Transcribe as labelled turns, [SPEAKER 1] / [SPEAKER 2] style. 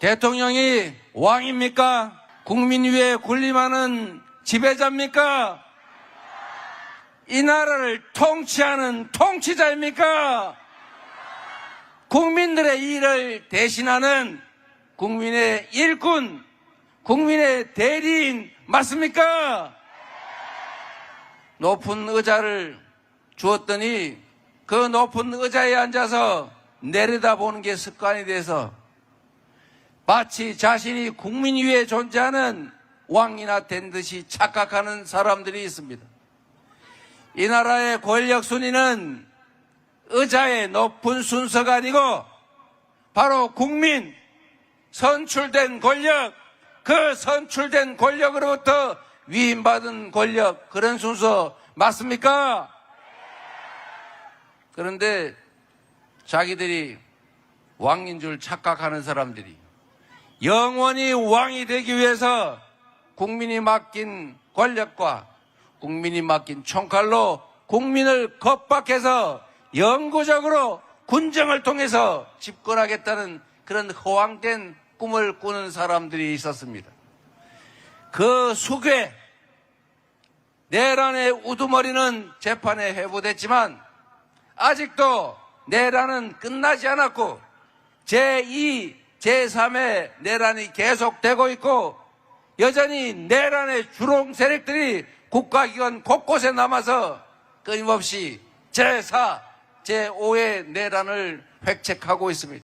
[SPEAKER 1] 대통령이 왕입니까? 국민 위에 군림하는 지배자입니까? 이 나라를 통치하는 통치자입니까? 국민들의 일을 대신하는 국민의 일꾼, 국민의 대리인 맞습니까? 높은 의자를 주었더니 그 높은 의자에 앉아서 내려다보는 게 습관이 돼서 마치 자신이 국민 위에 존재하는 왕이나 된 듯이 착각하는 사람들이 있습니다. 이 나라의 권력 순위는 의자의 높은 순서가 아니고 바로 국민 선출된 권력 그 선출된 권력으로부터 위임받은 권력 그런 순서 맞습니까? 그런데 자기들이 왕인 줄 착각하는 사람들이 영원히 왕이 되기 위해서 국민이 맡긴 권력과 국민이 맡긴 총칼로 국민을 겁박해서 영구적으로 군정을 통해서 집권하겠다는 그런 허황된 꿈을 꾸는 사람들이 있었습니다. 그 수괴, 내란의 우두머리는 재판에 회부됐지만 아직도 내란은 끝나지 않았고 제2, 제3의 내란이 계속되고 있고 여전히 내란의 주롱 세력들이 국가기관 곳곳에 남아서 끊임없이 제4, 제5의 내란을 획책하고 있습니다.